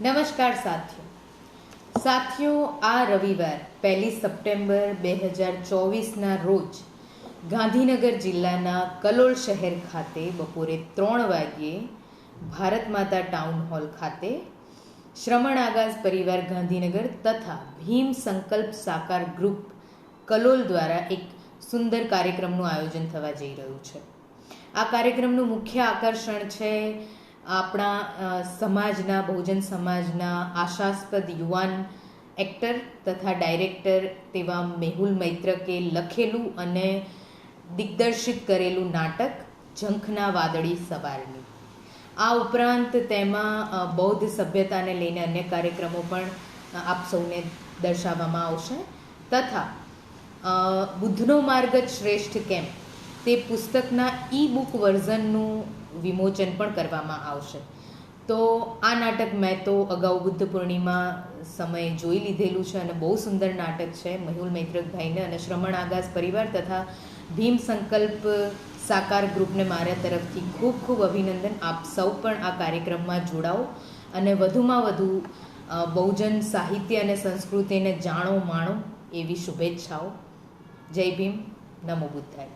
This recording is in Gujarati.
નમસ્કાર સાથીઓ. સાથીઓ, આ રવિવાર, પહેલી સપ્ટેમ્બર બે હજાર ચોવીસના રોજ ગાંધીનગર જિલ્લાના કલોલ શહેર ખાતે બપોરે ત્રણ વાગ્યે ભારત માતા ટાઉન હોલ ખાતે શ્રમણ આગાસ પરિવાર ગાંધીનગર તથા ભીમ સંકલ્પ સાકાર ગ્રુપ કલોલ દ્વારા એક સુંદર કાર્યક્રમનું આયોજન થવા જઈ રહ્યું છે. આ કાર્યક્રમનું મુખ્ય આકર્ષણ છે આપણા સમાજના, બહુજન સમાજના આશાસ્પદ યુવાન એક્ટર તથા ડાયરેક્ટર તેવા મેહુલ મૈત્રકે લખેલું અને દિગ્દર્શિત કરેલું નાટક ઝંખના વાદળી સવારની. આ ઉપરાંત તેમાં બૌદ્ધ સભ્યતાને લઈને અન્ય કાર્યક્રમો પણ આપ સૌને દર્શાવવામાં આવશે. તથા બુદ્ધનો માર્ગ જ શ્રેષ્ઠ કેમ? તે પુસ્તકના ઈ બુક વર્ઝનનું વિમોચન પણ કરવામાં આવશે. તો આ નાટક મેં તો અગાઉ બુદ્ધ પૂર્ણિમા સમયે જોઈ લીધેલું છે અને બહુ સુંદર નાટક છે. મહુલ મૈત્રકભાઈને અને શ્રમણ આગાસ પરિવાર તથા ભીમ સંકલ્પ સાકાર ગ્રુપને મારા તરફથી ખૂબ ખૂબ અભિનંદન. આપ સૌ પણ આ કાર્યક્રમમાં જોડાઓ અને વધુમાં વધુ બહુજન સાહિત્ય અને સંસ્કૃતિને જાણો માણો એવી શુભેચ્છાઓ. જય ભીમ. નમો બુદ્ધાય.